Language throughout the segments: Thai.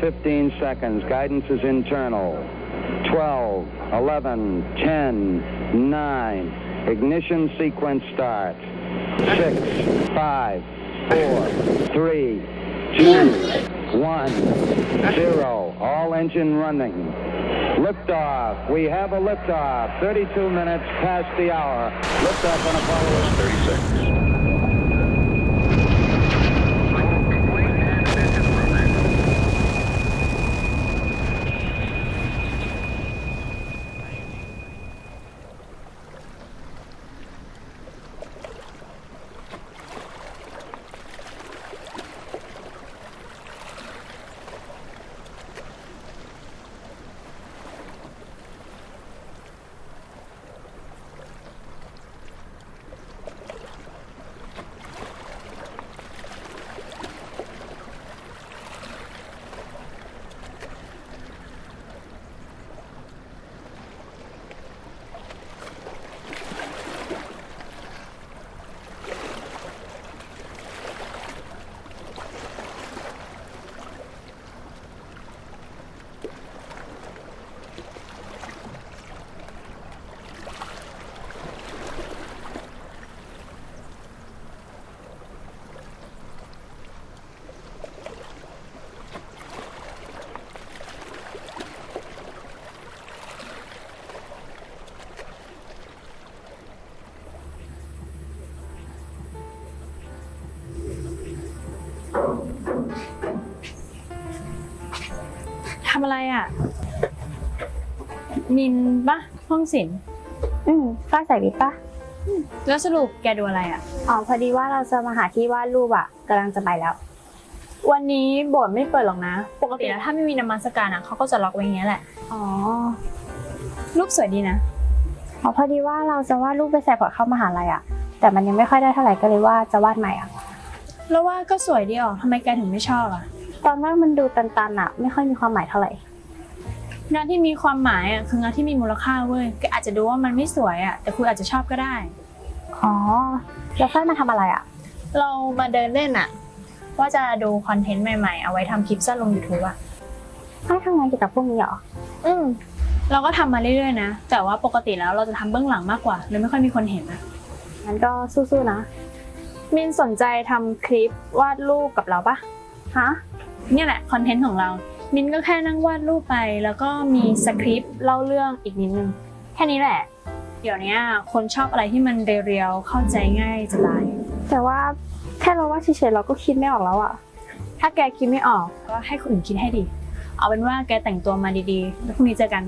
15 seconds. Guidance is internal. 12, 11, 10, 9. Ignition sequence starts. 6, 5, 4, 3, 2, 1, 0. All engine running. Liftoff. We have a liftoff. 32 minutes past the hour. Liftoff on Apollo 36. ำอะไรอะมินปะห้องศิลป์อืมฟ้าใส่วิปปะแล้วสรุปแกดูอะไรอะ อ๋อพอดีว่าเราจะมาหาที่วาดรูปอะกำลังจะไปแล้ว วันนี้โบสถ์ไม่เปิดหรอกนะ ปกติแล้วถ้าไม่มีนมัสการอะเขาก็จะล็อกไว้อย่างเงี้ยแหละ อ๋อ รูปสวยดีนะ อ๋อพอดีว่าเราจะวาดรูปไปใส่พอร์ตเข้ามหาลัยอะ แต่มันยังไม่ค่อยได้เท่าไหร่ก็เลยว่าจะวาดใหม่อะ แล้วว่าก็สวยดีออกทำไมแกถึงไม่ชอบอะ ตอนแรกมันดูตันๆอะไม่ค่อยมีความหมายเท่าไหร่งานที่มีความหมายอะคืองานที่มีมูลค่าเว้ยแกอาจจะดูว่ามันไม่สวยอะแต่คุณอาจจะชอบก็ได้ อ๋อแล้วฟ้ามาทำอะไรอะเรามาเดินเล่นอะ ว่าจะดูคอนเทนต์ใหม่ๆ เอาไว้ทำคลิปสั้นลง YouTube อะฟ้าทำงานเกี่ยวกับพวกนี้เหรออืมเราก็ทำมาเรื่อยๆนะ แต่ว่าปกติแล้วเราจะทำเบื้องหลังมากกว่าเลยไม่ค่อยมีคนเห็นอะงั้นก็สู้ๆนะมินสนใจทำคลิปวาดรูปกับเราปะฮะ เนี่ยแหละคอนเทนต์ของเรา มินก็แค่นั่งวาดรูปไป แล้วก็มีสคริปต์เล่าเรื่องอีกนิดนึง แค่นี้แหละ เดี๋ยวนี้คนชอบอะไรที่มันเรียวเข้าใจง่ายจะตายแต่ว่าแค่เราวาดเฉยๆเราก็คิดไม่ออกแล้วอะถ้าแกคิดไม่ออกก็ให้คนอื่นคิดให้ดี เอาเป็นว่าแกแต่งตัวมาดีๆ แล้วพรุ่งนี้เจอกัน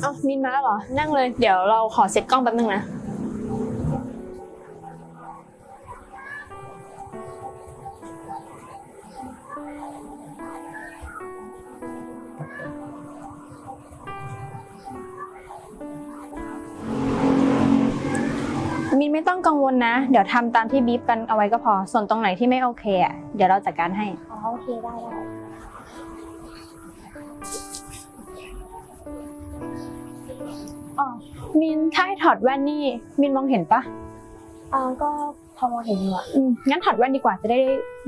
เอามินมาแล้วเหรอ นั่งเลย เดี๋ยวเราขอเซ็ตกล้องแป๊บนึงนะ มินไม่ต้องกังวลนะ เดี๋ยวทำตามที่บีบกันเอาไว้ก็พอ ส่วนตรงไหนที่ไม่โอเคอะเดี๋ยวเราจัดการให้ อ๋อโอเคได้ได้ มินถ้าให้ถอดแว่นนี่มินมองเห็นปะอ่าก็พอมองเห็นอยู่อะอืมงั้นถอดแว่นดีกว่าจะได้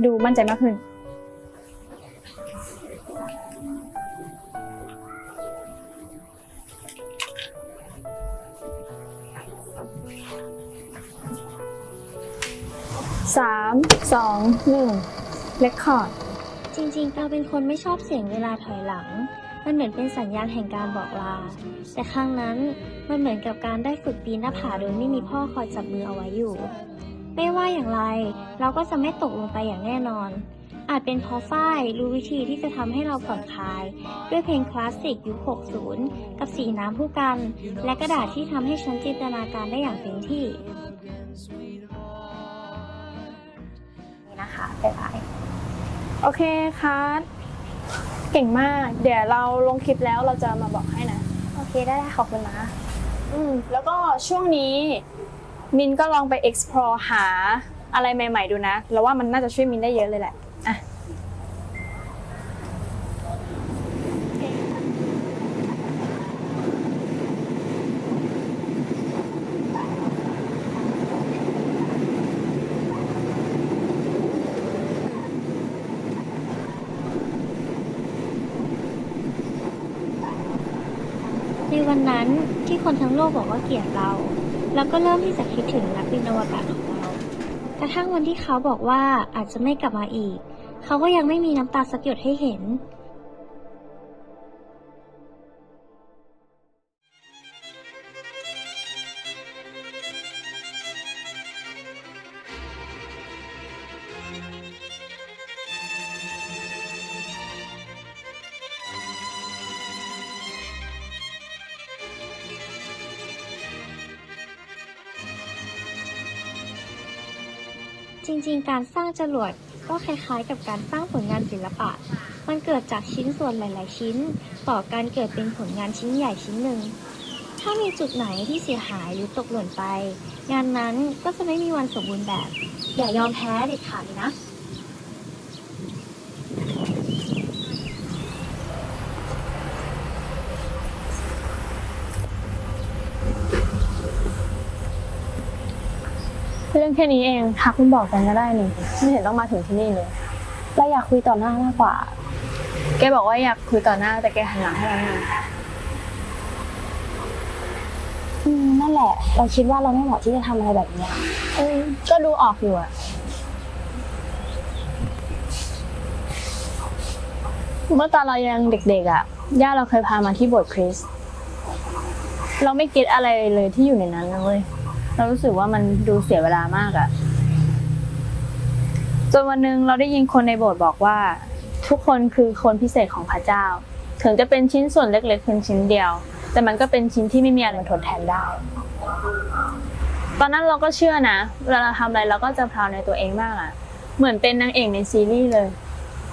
ดูมั่นใจมากขึ้น สามสองหนึ่งเลคคอร์ด จริงๆเราเป็นคนไม่ชอบเสียงเวลาถอยหลัง มันเหมือนเป็นสัญญาณแห่งการบอกลา แต่ครั้งนั้นมันเหมือนกับการได้ฝึกปีนหน้าผาโดยไม่มีพ่อคอยจับมือเอาไว้อยู่ ไม่ว่าอย่างไร เราก็จะไม่ตกลงไปอย่างแน่นอน อาจเป็นเพราะฝ้ายรู้วิธีที่จะทำให้เราผ่อนคลาย ด้วยเพลงคลาสสิกยุค 60 กับสีน้ำผู้กัน และกระดาษที่ทำให้ฉันจินตนาการได้อย่างเต็มที่นี่นะคะบ๊ายบายโอเคคัส เก่งมาก เดี๋ยวเราลงคลิปแล้วเราจะมาบอกให้นะ โอเคได้ได้ขอบคุณนะ อืมแล้วก็ช่วงนี้มินก็ลองไป explore หาอะไรใหม่ ๆ ดูนะ แล้วว่ามันน่าจะช่วยมินได้เยอะเลยแหละ อะ ใน วันนั้นที่คนทั้งโลกบอกว่าเกลียดเราแล้วก็เริ่มที่จะคิดถึงนักบินอวกาศของเรา กระทั่งวันที่เขาบอกว่าอาจจะไม่กลับมาอีก เขาก็ยังไม่มีน้ำตาสักหยดให้เห็น จริงๆ การสร้างจรวดก็คล้ายๆ กับการสร้างผลงานศิลปะ มันเกิดจากชิ้นส่วนหลายๆ ชิ้น ต่อการเกิดเป็นผลงานชิ้นใหญ่ชิ้นหนึ่ง ถ้ามีจุดไหนที่เสียหายหรือตกหล่นไป งานนั้นก็จะไม่มีวันสมบูรณ์แบบ อย่ายอมแพ้เด็ดขาดเลยนะ เรื่อง แค่นี้เองทักคุณบอกกันก็ได้นี่ไม่เห็นต้องมาถึงที่นี่เลยเราอยากคุยต่อหน้ามากกว่า แกบอกว่าอยากคุยต่อหน้าแต่แกหันหลังให้เราไงอืมนั่นแหละ เราคิดว่าเราไม่เหมาะที่จะทำอะไรแบบเนี้ยเอก็ดูออกอยู่อะเมื่อตอนเรายังเด็กๆอะย่าเราเคยพามาที่โบสถ์คริสต์เราไม่เก็ตอะไรเลยที่อยู่ในนั้นนะเว้ย เรารู้สึกว่ามันดูเสียเวลามากอะจนวันหนึ่งเราได้ยินคนในโบสถ์บอกว่า ทุกคนคือคนพิเศษของพระเจ้า ถึงจะเป็นชิ้นส่วนเล็กๆเพียงชิ้นเดียว แต่มันก็เป็นชิ้นที่ไม่มีอะไรทดแทนได้ ตอนนั้นเราก็เชื่อนะเวลาเราทำอะไรเราก็จะพราวในตัวเองมากอะเหมือนเป็นนางเอกในซีรีส์เลย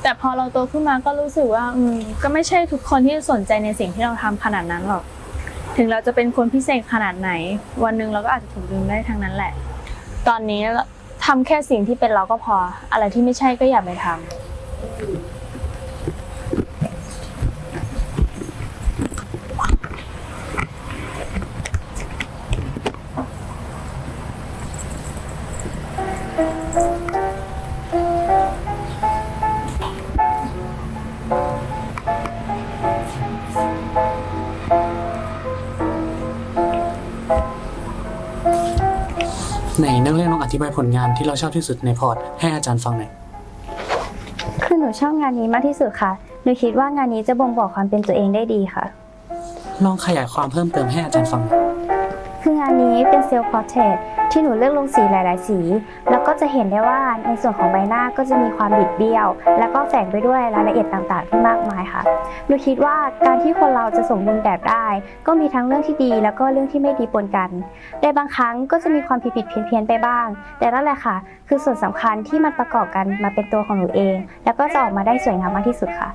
แต่พอเราโตขึ้นมาก็รู้สึกว่า อืมก็ไม่ใช่ทุกคนที่สนใจในสิ่งที่เราทำขนาดนั้นหรอก ถึงเราจะเป็นคนพิเศษขนาดไหน วันหนึ่งเราก็อาจจะถูกลืมได้ทั้งนั้นแหละ ตอนนี้ทำแค่สิ่งที่เป็นเราก็พอ อะไรที่ไม่ใช่ก็อย่าไปทำ ธิบายผลงานที่เราชอบที่สุดในพอร์ตให้อาจารย์ฟังหน่อย คือหนูชอบงานนี้มากที่สุดค่ะ หนูคิดว่างานนี้จะบ่งบอกความเป็นตัวเองได้ดีค่ะ ลองขยายความเพิ่มเติมให้อาจารย์ฟังหน่อย คืองานนี้เป็นเซลล์พอร์เทรตที่หนูเลือกลงสีหลาย ๆ สี แล้วก็จะเห็นได้ว่าในส่วนของใบหน้าก็จะมีความบิดเบี้ยว แล้วก็แฝงไปด้วยรายละเอียดต่าง ๆ ที่มากมายค่ะ หนูคิดว่าการที่คนเราจะสมบูรณ์แบบได้ ก็มีทั้งเรื่องที่ดี แล้วก็เรื่องที่ไม่ดีปนกันในบางครั้งก็จะมีความผิดผิดเพี้ยนเพียนไปบ้าง แต่นั่นแหละค่ะ คือส่วนสำคัญที่มันประกอบกันมาเป็นตัวของหนูเอง แล้วก็จะออกมาได้สวยงามมากที่สุดค่ะ